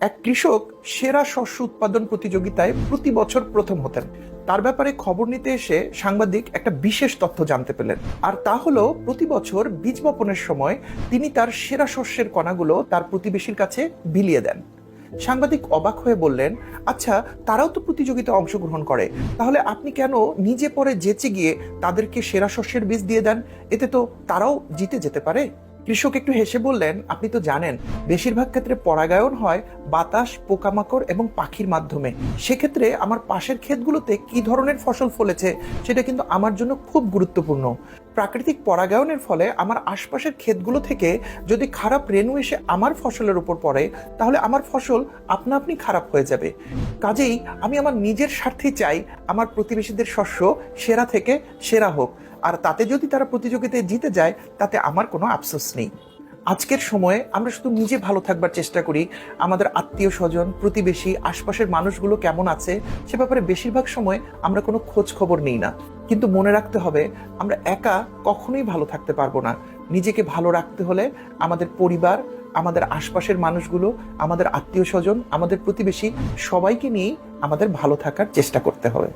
এক কৃষক সেরা শস্য উৎপাদন প্রতিযোগিতায় প্রতি বছর প্রথম হতেন। তার ব্যাপারে খবর নিতে এসে সাংবাদিক একটা বিশেষ তথ্য জানতে পেলেন। আর তা হলো, প্রতি বছর বীজ বপনের সময় তিনি তার সেরা শস্যের কণাগুলো তার প্রতিবেশীর কাছে বিলিয়ে দেন। সাংবাদিক অবাক হয়ে বললেন আচ্ছা তারাও তো প্রতিযোগিতায় অংশগ্রহণ করে। তাহলে আপনি কেন নিজে পরে যেচে গিয়ে তাদেরকে সেরা শস্যের বীজ দিয়ে দেন? এতে তো তারাও জিতে যেতে পারে। কৃষক একটু হেসে বললেন, আপনি তো জানেন, বেশিরভাগ ক্ষেত্রে পরাগায়ন হয় বাতাস, পোকামাকড় এবং পাখির মাধ্যমে। সেক্ষেত্রে আমার পাশের ক্ষেতগুলোতে কি ধরনের ফসল ফলেছে সেটা কিন্তু আমার জন্য খুব গুরুত্বপূর্ণ। প্রাকৃতিক পরাগায়নের ফলে আমার আশপাশের ক্ষেতগুলো থেকে যদি খারাপ রেণু এসে আমার ফসলের উপর পড়ে, তাহলে আমার ফসল আপনা আপনি খারাপ হয়ে যাবে। কাজেই আমি আমার নিজের স্বার্থে চাই আমার প্রতিবেশীদের শস্য সেরা থেকে সেরা হোক। আর তাতে যদি তারা প্রতিযোগিতায় জিতে যায়, তাতে আমার কোনো আফসোস নেই। আজকের সময়ে আমরা শুধু নিজে ভালো থাকবার চেষ্টা করি, আমাদের আত্মীয় স্বজন, প্রতিবেশী, আশপাশের মানুষগুলো কেমন আছে, সে ব্যাপারে বেশিরভাগ সময় আমরা কোনো খোঁজ খবর নিই না। কিন্তু মনে রাখতে হবে, আমরা একা কখনোই ভালো থাকতে পারব না। নিজেকে ভালো রাখতে হলে আমাদের পরিবার, আমাদের আশপাশের মানুষগুলো, আমাদের আত্মীয় স্বজন, আমাদের প্রতিবেশী সবাইকে নিয়েই আমাদের ভালো থাকার চেষ্টা করতে হবে।